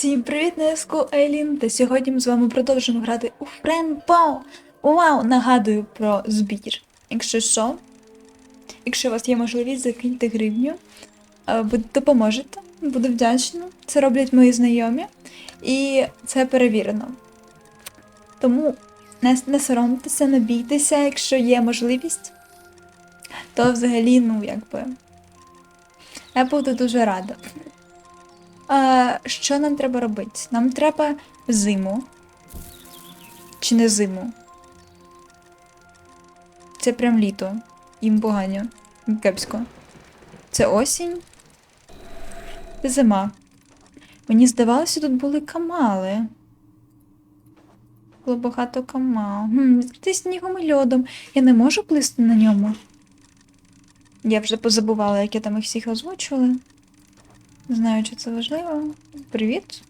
Всім привіт, зв'язку Айлін, та сьогодні ми з вами продовжимо грати у Френпау. Вау! Нагадую про збір. Якщо що, якщо у вас є можливість, закиньте гривню, е, допоможете, буду вдячна. Це роблять мої знайомі, і це перевірено. Тому не, не соромтеся, не бійтеся, якщо є можливість, то взагалі, ну, якби. Я буду дуже рада. А, що нам треба робити? Нам треба зиму. Чи не зиму? Це прям літо. Їм погано. Кепсько. Це осінь. Зима. Мені здавалося, тут були камали. Було багато камал. Хм, ти снігом і льодом. Я не можу плисти на ньому. Я вже позабувала, як я там їх всіх озвучувала. Не знаю, чи це важливо. Привіт.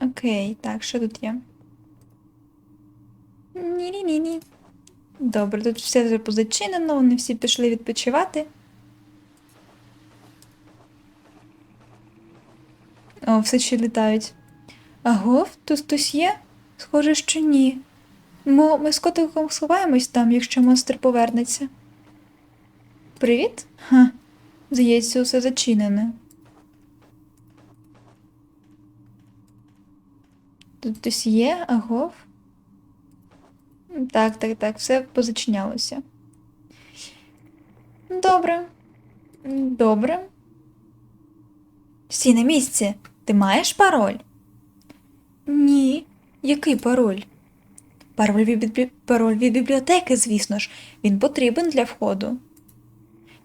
Окей, так, що тут є? Ні-ні-ні-ні. Добре, тут все вже позачинено, вони всі пішли відпочивати. О, все ще літають. Агов, тут хтось є? Схоже, що ні. Мо, ми з котиком сховаємось там, якщо монстр повернеться. Привіт? Ха. Здається, усе зачинене. Тут хтось є, агов? Так, так, так, все позачинялося. Добре. Добре. Всі на місці. Ти маєш пароль? Ні. Який пароль? Пароль від, біблі- пароль від бібліотеки, звісно ж. Він потрібен для входу.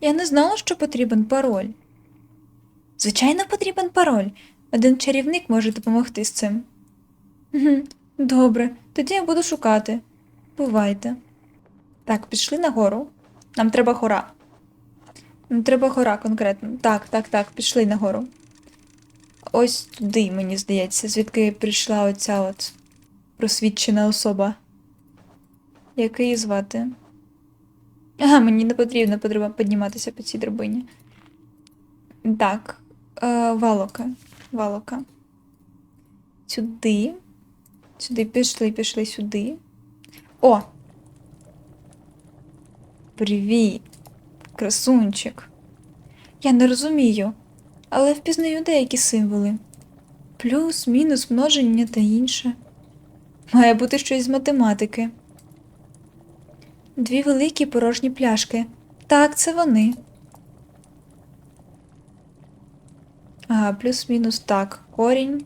Я не знала, що потрібен пароль. Звичайно, потрібен пароль. Один чарівник може допомогти з цим. Добре, тоді я буду шукати. Бувайте. Так, пішли нагору. Нам треба гора. Нам треба гора конкретно. Так, так, так, пішли нагору. Ось туди, мені здається, звідки прийшла оця от просвідчена особа. Як її звати? Ага, мені не потрібно підніматися по цій драбині. Так, е, валока. Валока. Сюди. Сюди пішли, пішли сюди. О! Привіт, красунчик. Я не розумію, але впізнаю деякі символи. Плюс, мінус, множення та інше. Має бути щось з математики. Дві великі порожні пляшки. Так, це вони. Ага, плюс-мінус так. Корінь.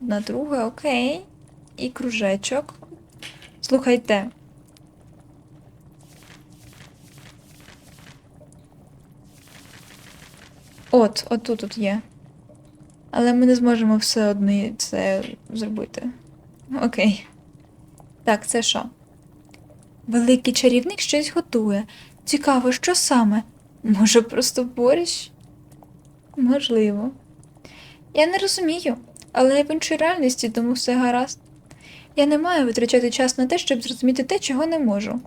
Одна друга, окей. І кружечок. Слухайте. От, отут тут є. Але ми не зможемо все одно це зробити. Окей. Так, це що? Великий чарівник щось готує. Цікаво, що саме? Може, просто борщ? Можливо. Я не розумію, але в іншій реальності, тому все гаразд. Я не маю витрачати час на те, щоб зрозуміти те, чого не можу.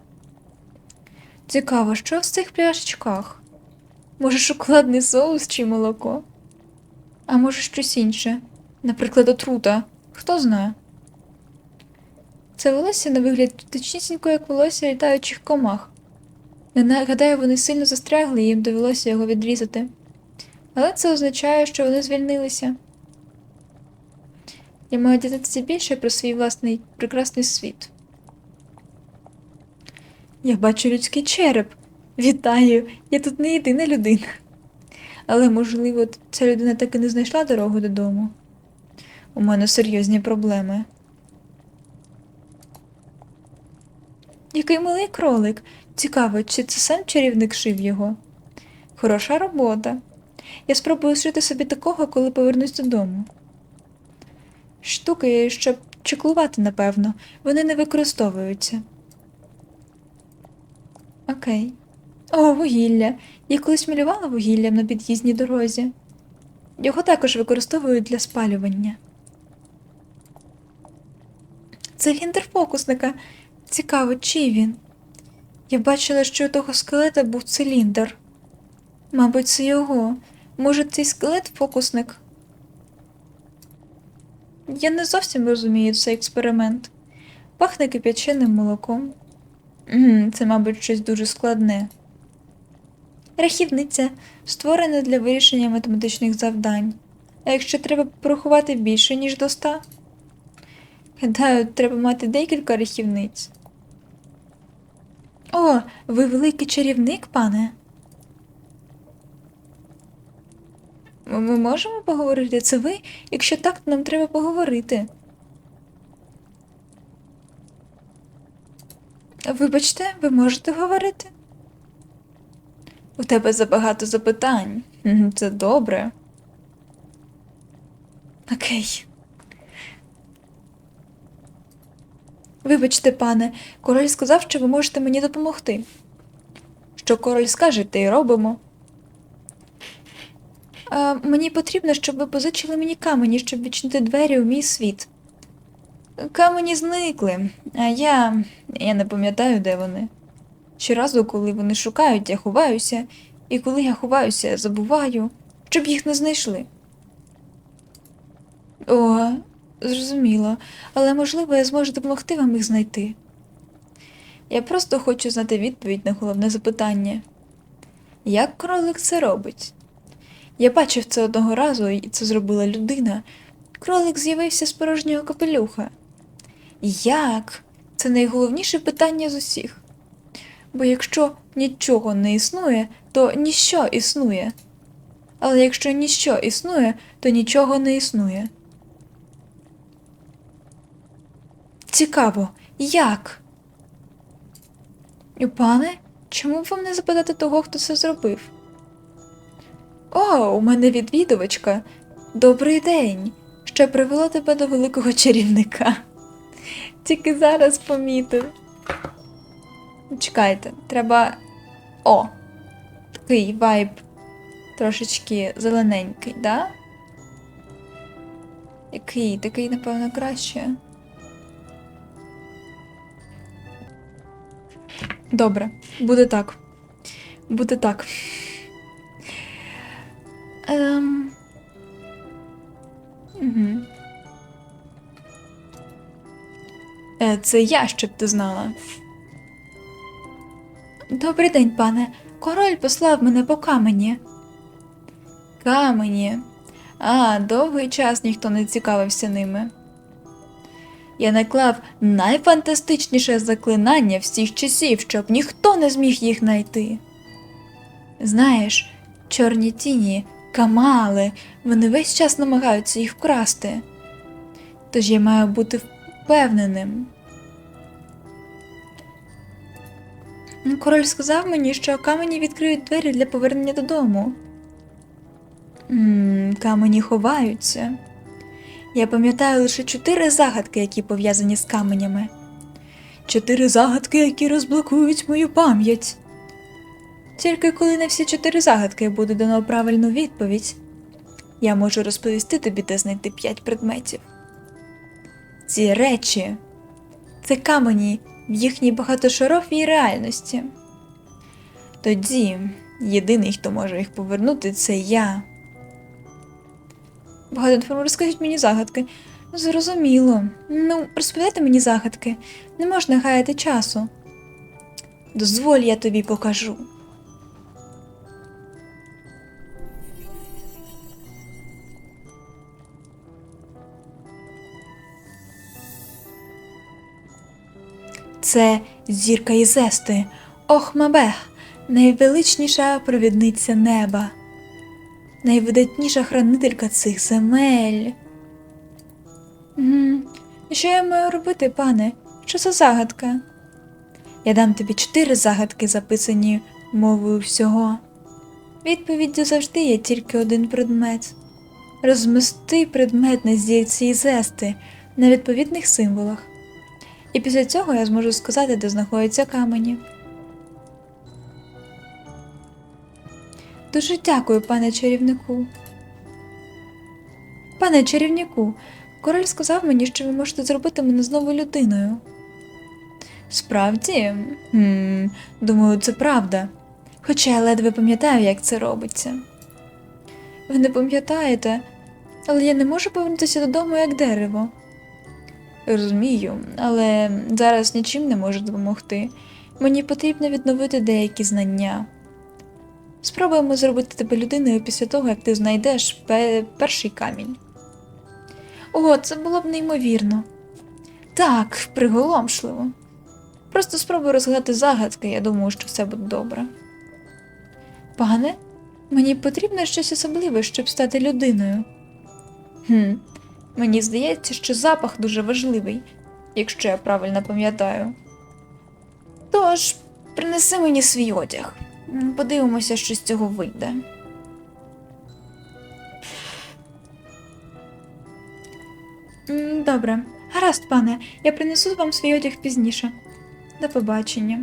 Цікаво, що в цих пляшечках? Може, шоколадний соус чи молоко? А може, щось інше? Наприклад, отрута. Хто знає? Це волосся на вигляд точнісінько, як волосся літаючих комах. Нагадаю, вони сильно застрягли і їм довелося його відрізати. Але це означає, що вони звільнилися. Я маю дізнатися більше про свій власний прекрасний світ. Я бачу людський череп. Вітаю! Я тут не єдина людина. Але, можливо, ця людина таки не знайшла дорогу додому. У мене серйозні проблеми. Який милий кролик. Цікаво, чи це сам чарівник шив його? Хороша робота. Я спробую шити собі такого, коли повернусь додому. Штуки, щоб чеклувати, напевно, вони не використовуються. Окей. О, вугілля. Я колись малювала вугіллям на під'їзній дорозі. Його також використовують для спалювання. Циліндр фокусника. Цікаво, чий він? Я бачила, що у того скелета був циліндр. Мабуть, це його. Може, цей скелет фокусник? Я не зовсім розумію цей експеримент. Пахне кип'яченим молоком. Це, мабуть, щось дуже складне. Рахівниця створена для вирішення математичних завдань. А якщо треба порахувати більше, ніж до ста? Гадаю, треба мати декілька рахівниць. О, ви великий чарівник, пане. Ми можемо поговорити? Це ви? Якщо так, то нам треба поговорити. Вибачте, ви можете говорити? У тебе забагато запитань. Це добре. Окей. Вибачте, пане, король сказав, що ви можете мені допомогти. Що король скаже, те й робимо. А, мені потрібно, щоб ви позичили мені камені, щоб відчинити двері у мій світ. Камені зникли, а я. я не пам'ятаю, де вони. Щоразу, коли вони шукають, я ховаюся, і коли я ховаюся, забуваю, щоб їх не знайшли. О, зрозуміло, але можливо я зможу допомогти вам їх знайти. Я просто хочу знати відповідь на головне запитання. Як кролик це робить? Я бачив це одного разу, і це зробила людина. Кролик з'явився з порожнього капелюха. Як? Це найголовніше питання з усіх. Бо якщо нічого не існує, то ніщо існує. Але якщо ніщо існує, то нічого не існує. Цікаво, як? Пане, чому б вам не запитати того, хто це зробив? О, у мене відвідувачка. Добрий день. Що привело тебе до великого чарівника? Тільки зараз помітив. Чекайте, треба. О! Такий вайб трошечки зелененький, да? Який? Такий, напевно, краще. Добре, буде так. Буде так. Ем... Угу. Е, це я, щоб ти знала. Добрий день, пане. Король послав мене по камені. Камені. А, довгий час ніхто не цікавився ними. Я наклав найфантастичніше заклинання всіх часів, щоб ніхто не зміг їх знайти. Знаєш, чорні тіні, камали, вони весь час намагаються їх вкрасти. Тож я маю бути впевненим. Король сказав мені, що камені відкриють двері для повернення додому. Ммм, камені ховаються. Я пам'ятаю лише чотири загадки, які пов'язані з каменями. Чотири загадки, які розблокують мою пам'ять. Тільки коли на всі чотири загадки буде дано правильну відповідь, я можу розповісти тобі, де знайти п'ять предметів. Ці речі це камені в їхній багатошаровій реальності. Тоді єдиний, хто може їх повернути, це я. Багато розкажіть мені загадки. Зрозуміло. Ну, розповідайте мені загадки. Не можна гаяти часу. Дозволь, я тобі покажу. Це зірка Ізести, Охмабех, найвеличніша провідниця неба, найвидатніша хранителька цих земель. Угу. Що я маю робити, пане? Що за загадка? Я дам тобі чотири загадки, записані мовою всього. Відповіддю завжди є тільки один предмет. Розмести предмет на зірці Ізести на відповідних символах. І після цього я зможу сказати, де знаходяться камені. Дуже дякую, пане чарівнику. Пане чарівнику, король сказав мені, що ви можете зробити мене знову людиною. Справді? Хм, думаю, це правда. Хоча я ледве пам'ятаю, як це робиться. Ви не пам'ятаєте? Але я не можу повернутися додому як дерево. Розумію, але зараз нічим не можу допомогти. Мені потрібно відновити деякі знання. Спробуємо зробити тебе людиною після того, як ти знайдеш пе- перший камінь. О, це було б неймовірно. Так, приголомшливо. Просто спробуй розгадати загадки, я думаю, що все буде добре. Пане, мені потрібно щось особливе, щоб стати людиною. Хм, мені здається, що запах дуже важливий, якщо я правильно пам'ятаю. Тож, принеси мені свій одяг. Подивимося, що з цього вийде. Добре, гаразд, пане, я принесу вам свій одяг пізніше. До побачення.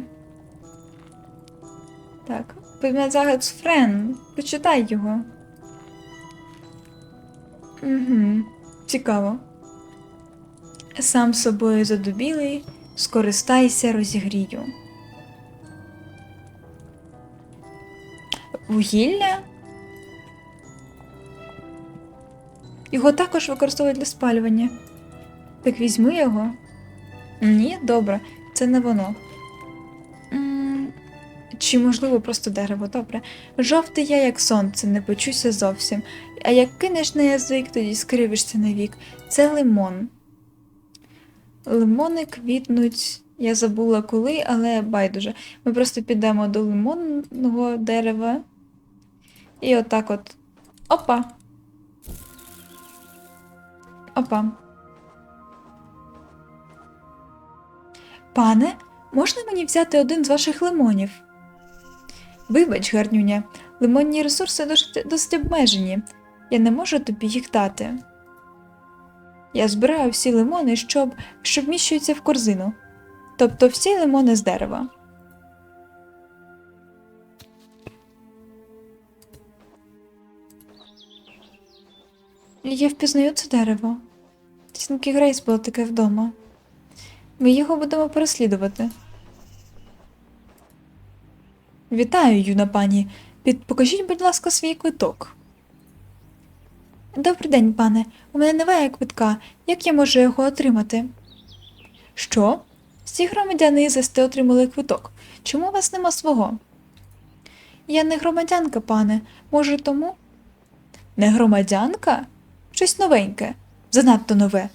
Так, загад з Френ. Почитай його. Угу, цікаво. Сам собою задубілий, скористайся розігрію. Вугілля? Його також використовують для спалювання. Так візьми його. Ні, добре, це не воно. Чи можливо просто дерево, добре. Жовтий я, як сонце, не почуся зовсім. А як кинеш на язик, тоді скривишся навік. Це лимон. Лимони квітнуть. Я забула коли, але байдуже. Ми просто підемо до лимонного дерева. І отак от. Опа. Опа. Пане, можна мені взяти один з ваших лимонів? Вибач, гарнюня, лимонні ресурси досить, досить обмежені. Я не можу тобі їх дати. Я збираю всі лимони, щоб, що вміщуються в корзину. Тобто всі лимони з дерева. Я впізнаю це дерево. Тінки Грейс було таке вдома. Ми його будемо переслідувати. Вітаю, юна пані. Під... Покажіть, будь ласка, свій квиток. Добрий день, пане. У мене немає квитка. Як я можу його отримати? Що? Всі громадяни ІЗСТ отримали квиток. Чому у вас нема свого? Я не громадянка, пане. Може, тому? Не громадянка? Щось новеньке. Занадто нове.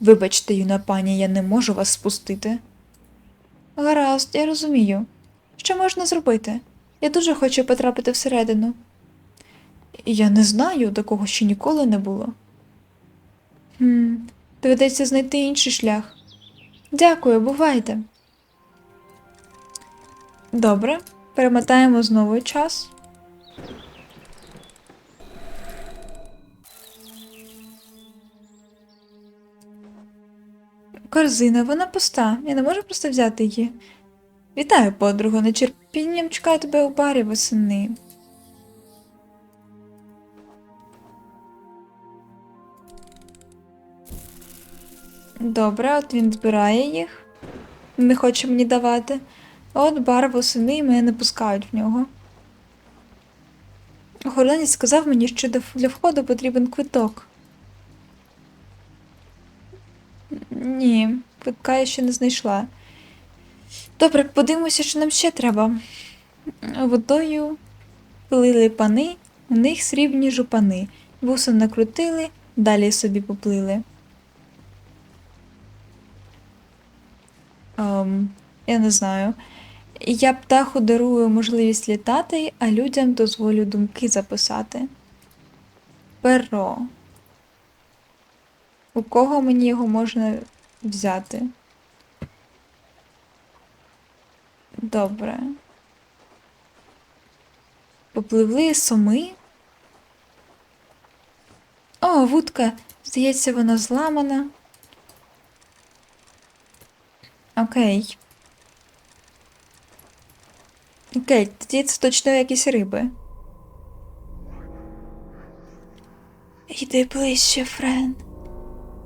Вибачте, юна пані, я не можу вас спустити. Гаразд, я розумію. Що можна зробити? Я дуже хочу потрапити всередину. Я не знаю, такого ще ніколи не було. Хм, доведеться знайти інший шлях. Дякую, бувайте. Добре, перемотаємо знову час. Корзина, вона пуста. Я не можу просто взяти її. Вітаю, подруго, нетерпінням чекаю тебе у барі восени. Добре, от він збирає їх. Не хоче мені давати. От бар восени і мене не пускають в нього. Охоронець сказав мені, що для входу потрібен квиток. Ні, квитка я ще не знайшла. Добре, подивимося, що нам ще треба. Водою пилили пани, у них срібні жупани. Вуса накрутили, далі собі поплили. Ем, я не знаю. Я птаху дарую можливість літати, а людям дозволю думки записати. Перо. У кого мені його можна взяти? Добре. Попливли соми. О, вудка. Здається, вона зламана. Окей. Окей, тоді це точно якісь риби. Йди ближче, Френ.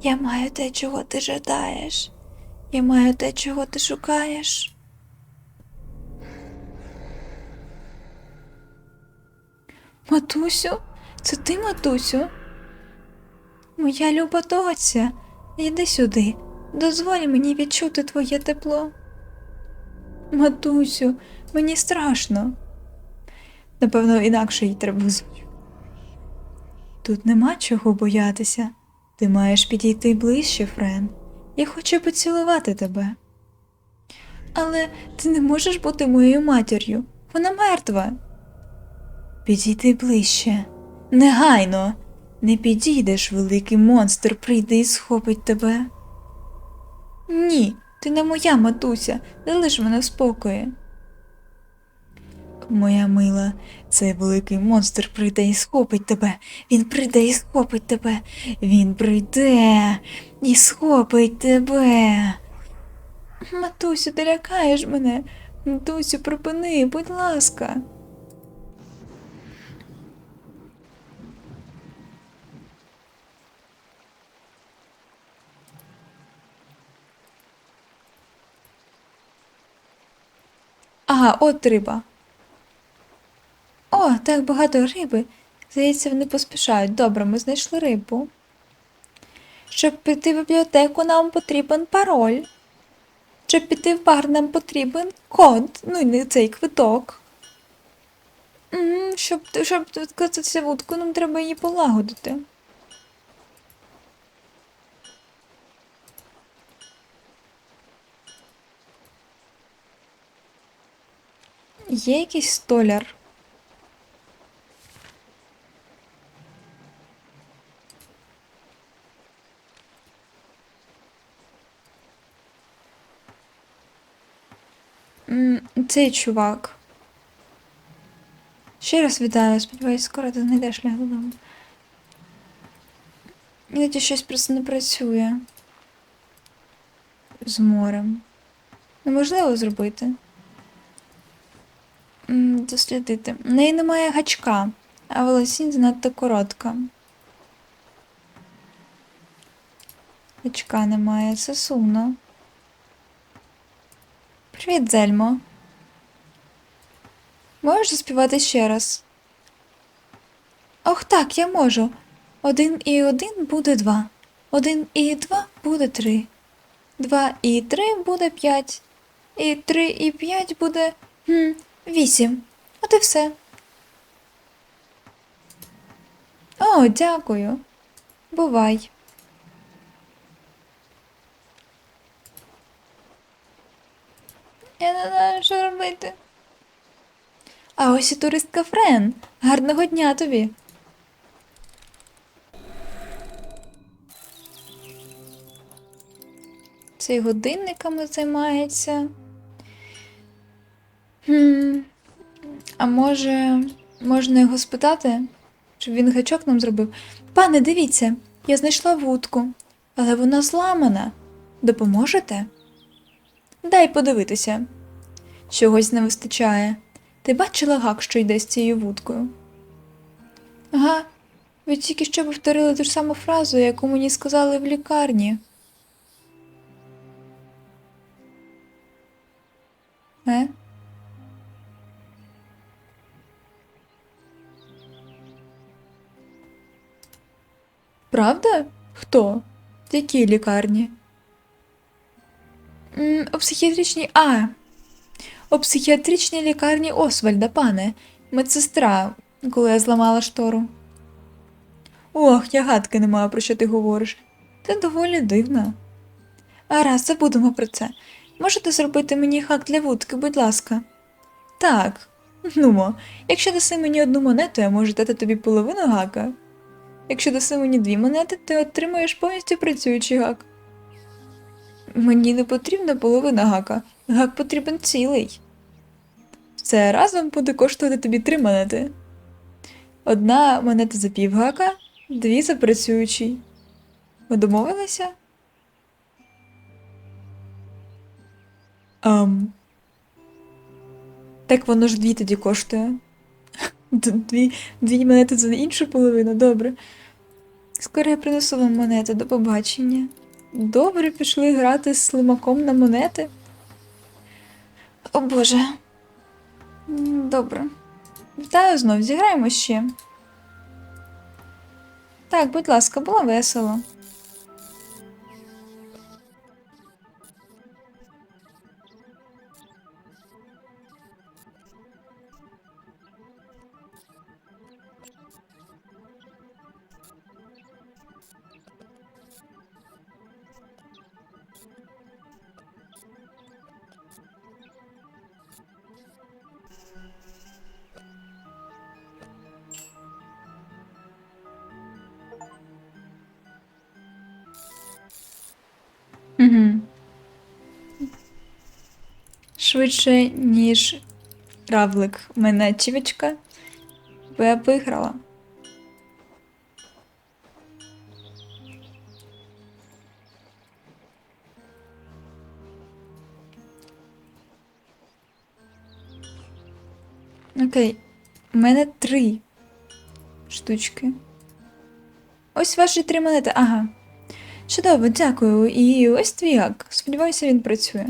Я маю те, чого ти жадаєш. Я маю те, чого ти шукаєш. Матусю? Це ти, матусю? Моя люба доця, йди сюди, дозволь мені відчути твоє тепло. Матусю, мені страшно. Напевно, інакше їй треба. Тут нема чого боятися. Ти маєш підійти ближче, Френ. Я хочу поцілувати тебе. Але ти не можеш бути моєю матір'ю. Вона мертва. Підійди ближче. Негайно. Не підійдеш, великий монстр прийде і схопить тебе. Ні, ти не моя матуся, залиш мене в спокої. Моя мила, цей великий монстр прийде і схопить тебе. Він прийде і схопить тебе. Він прийде і схопить тебе. Матусю, ти лякаєш мене. Матусю, припини, будь ласка. Ага, от риба. О, так багато риби. Здається, вони поспішають. Добре, ми знайшли рибу. Щоб піти в бібліотеку, нам потрібен пароль. Щоб піти в бар, нам потрібен код, ну і не цей квиток. Щоб, щоб відкататися вудку, нам треба її полагодити. Є якийсь столяр. Цей чувак. Ще раз вітаю, сподіваюсь, скоро ти знайдеш шлях додому. Іноді щось просто не працює. З морем. Неможливо зробити. Дослідити. В неї немає гачка, а волосінь занадто коротка. Гачка немає, це сумно. Привіт, Зельмо. Можеш заспівати ще раз? Ох, так, я можу. Один і один буде два. Один і два буде три. Два і три буде п'ять. І три і п'ять буде хм, вісім. От і все. О, дякую. Бувай. Я не знаю, що робити. А ось і туристка Френ. Гарного дня тобі. Цей годинниками займається. Хм. А може, можна його спитати, щоб він гачок нам зробив? Пане, дивіться, я знайшла вудку, але вона зламана. Допоможете? Дай подивитися. Чогось не вистачає. Ти бачила гак, що йде з цією вудкою? Ага, ви тільки що повторили ту ж саму фразу, яку мені сказали в лікарні. Е? Правда? Хто? В якій лікарні? У психіатричній. А. У психіатричній лікарні Освальда, пане, медсестра, коли я зламала штору. Ох, я гадки не маю, про що ти говориш. Ти доволі дивна. Гаразд, забудемо про це. Можете зробити мені хак для вудки, будь ласка. Так. Нумо, якщо даси мені одну монету, я можу дати тобі половину гака. Якщо даси мені дві монети, ти отримаєш повністю працюючий гак. Мені не потрібна половина гака. Гак потрібен цілий. Це разом буде коштувати тобі три монети. Одна монета за півгака, дві за працюючий. Ми домовилися? Ам. Так воно ж дві тоді коштує. Дві, дві монети за іншу половину, добре. Скоро я принесу вам монети, до побачення. Добре, пішли грати з слимаком на монети. О Боже. Добре. Вітаю знов, зіграємо ще. Так, будь ласка, було весело. Угу. Швидше, ніж равлик. У мене чівочка, бо я виграла. Окей, у мене три штучки. Ось ваші три монети. Ага. Чудово, дякую. І ось твій як. Сподіваюся, він працює.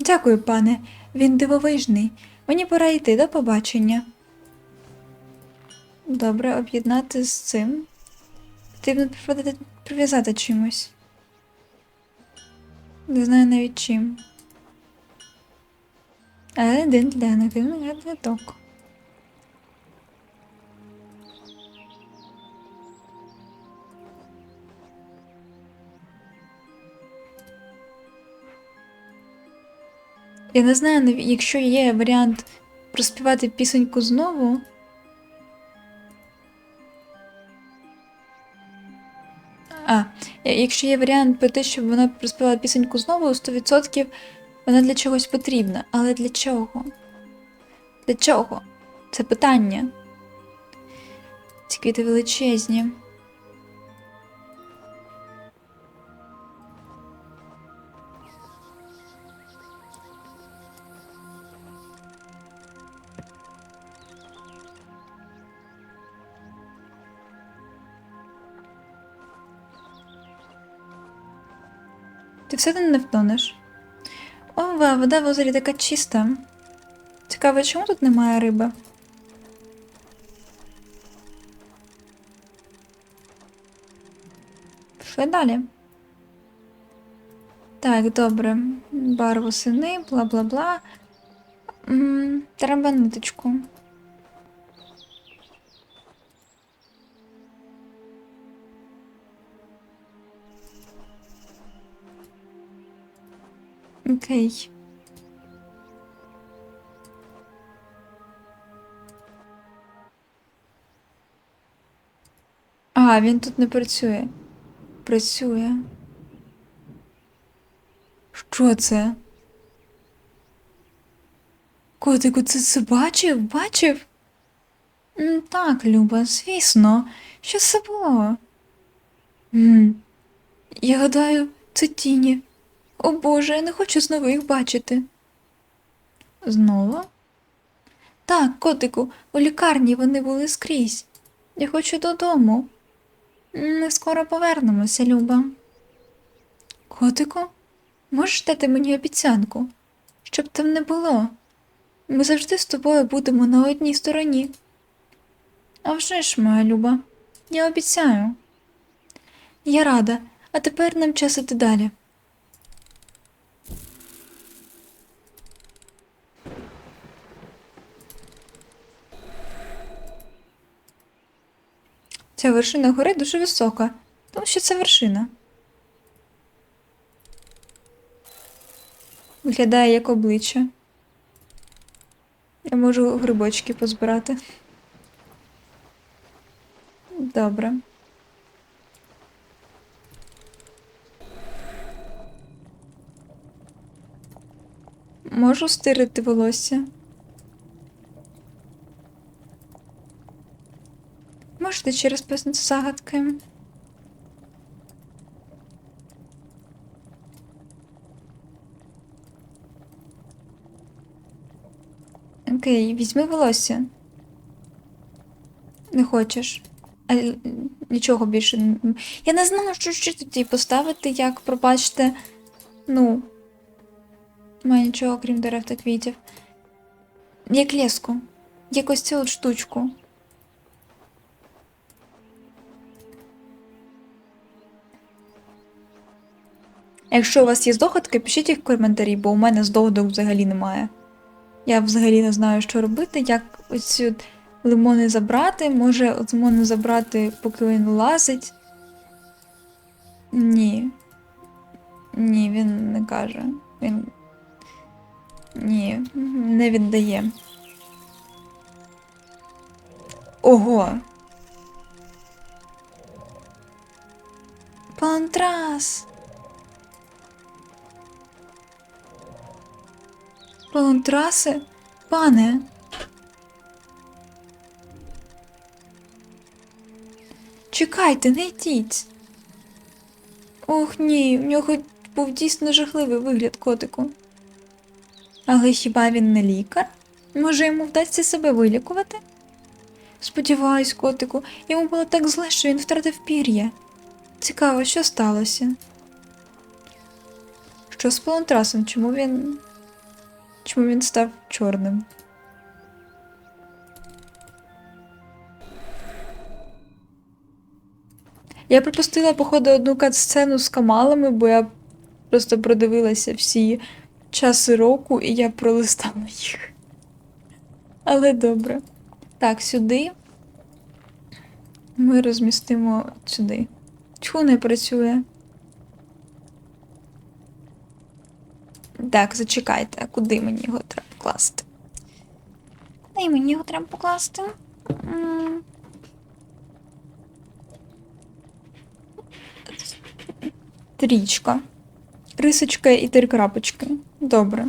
Дякую, пане. Він дивовижний. Мені пора йти до побачення. Добре, об'єднати з цим. Потрібно прив'язати чимось. Не знаю навіть чим. Але один для негативний Я не знаю, якщо є варіант проспівати пісеньку знову. А, якщо є варіант про те, щоб вона проспівала пісеньку знову, 100% вона для чогось потрібна. Але для чого? Для чого? Це питання. Ці квіти величезні. Ти все не втонеш. Ова, вода в озері така чиста. Цікаво, чому тут немає риби? Пішли далі. Так, добре. Барву сини, бла бла бла. Треба ниточку. Окей. А, він тут не працює. Працює. Що це? Котику, ти це бачив? Бачив? М, Так, Люба, звісно. Що це було? Я гадаю, це тіні. О Боже, я не хочу знову їх бачити. Знову? Так, котику, у лікарні вони були скрізь. Я хочу додому. Ми скоро повернемося, Люба. Котику, можеш дати мені обіцянку, щоб там не було. Ми завжди з тобою будемо на одній стороні. А вже ж, моя Люба, я обіцяю. Я рада, а тепер нам час іти далі. Ця вершина гори дуже висока, тому що це вершина. Виглядає як обличчя. Я можу грибочки позбирати. Добре. Можу стирити волосся. Можете через поясницю загадки. Окей, візьми волосся. Не хочеш. А нічого більше. Я не знала, що ще тоді поставити, як пробачте. Ну. Немає нічого, крім дерев та квітів. Як леску. Якось цю от штучку. Якщо у вас є здогадки, пишіть їх в коментарі, бо у мене здогадок взагалі немає. Я взагалі не знаю, що робити, як оці лимони забрати. Може, от лимони забрати, поки він лазить. Ні. Ні, він не каже. Він. Ні, не віддає. Ого. Пантрас. Палантраси? Пане. Чекайте, не йдіть. Ох ні, в нього був дійсно жахливий вигляд котику. Але хіба він не лікар? Може, йому вдасться себе вилікувати? Сподіваюсь, котику, йому було так зле, що він втратив пір'я. Цікаво, що сталося? Що з палантрасом? Чому він. Чому він став чорним? Я пропустила, походу, одну кат-сцену з камалами, бо я просто продивилася всі часи року і я пролистала їх. Але добре. Так, сюди. Ми розмістимо сюди. Чому не працює? Так, зачекайте, куди мені його треба покласти? Куди мені його треба покласти? Трічка. Рисочка і три крапочки. Добре.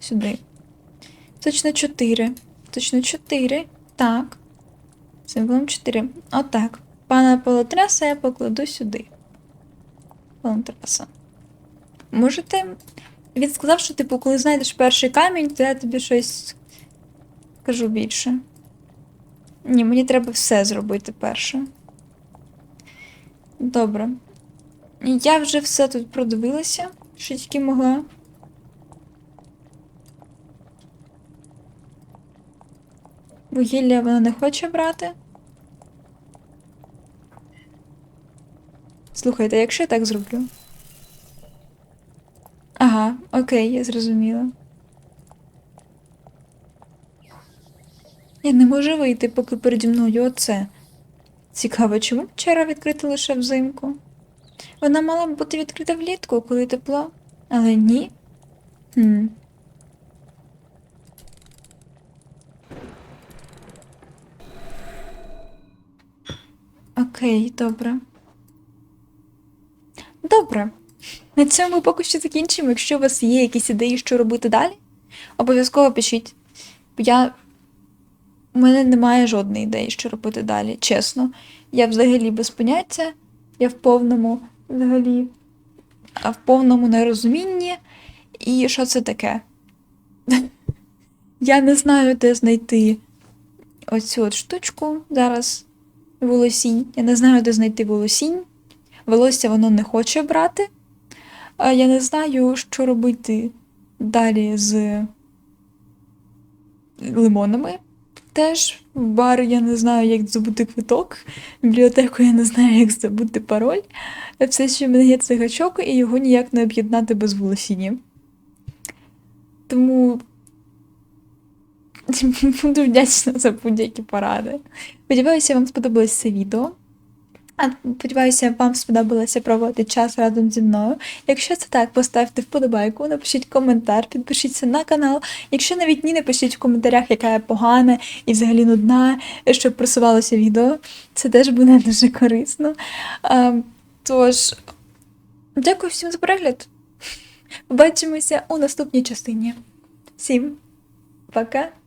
Сюди. Точно чотири. Точно чотири. Так. Символом 4. Отак. Пана Полотраса я покладу сюди. Полотраса. Можете. Він сказав, що, типу, коли знайдеш перший камінь, то я тобі щось кажу більше. Ні, мені треба все зробити перше. Добре. Я вже все тут продивилася, що тільки могла. Вугілля вона не хоче брати. Слухайте, якщо я так зроблю. Ага, окей, я зрозуміла. Я не можу вийти, поки переді мною оце. Цікаво, чому вчора відкрита лише взимку? Вона мала б бути відкрита влітку, коли тепло, але ні. Хм. Окей, добре. Добре. На цьому ми поки що закінчимо. Якщо у вас є якісь ідеї, що робити далі, обов'язково пишіть. Я. У мене немає жодної ідеї, що робити далі, чесно. Я взагалі без поняття, я в повному взагалі, в повному нерозумінні. І що це таке? Я не знаю, де знайти оцю от штучку зараз волосінь. Я не знаю, де знайти волосінь. Волосся воно не хоче брати. Я не знаю, що робити далі з лимонами. Теж бар я не знаю, як забути квиток. В бібліотеку я не знаю, як забути пароль. Все, що в мене є, це гачок, і його ніяк не об'єднати без волосіння. Тому буду вдячна за будь-які поради. Сподіваюся, вам сподобалось це відео. Сподіваюся, вам сподобалося проводити час разом зі мною. Якщо це так, поставте вподобайку, напишіть коментар, підпишіться на канал. Якщо навіть ні, напишіть в коментарях, яка я погана і взагалі нудна, щоб просувалося відео. Це теж буде дуже корисно. А, тож, дякую всім за перегляд. Побачимося у наступній частині. Всім пока!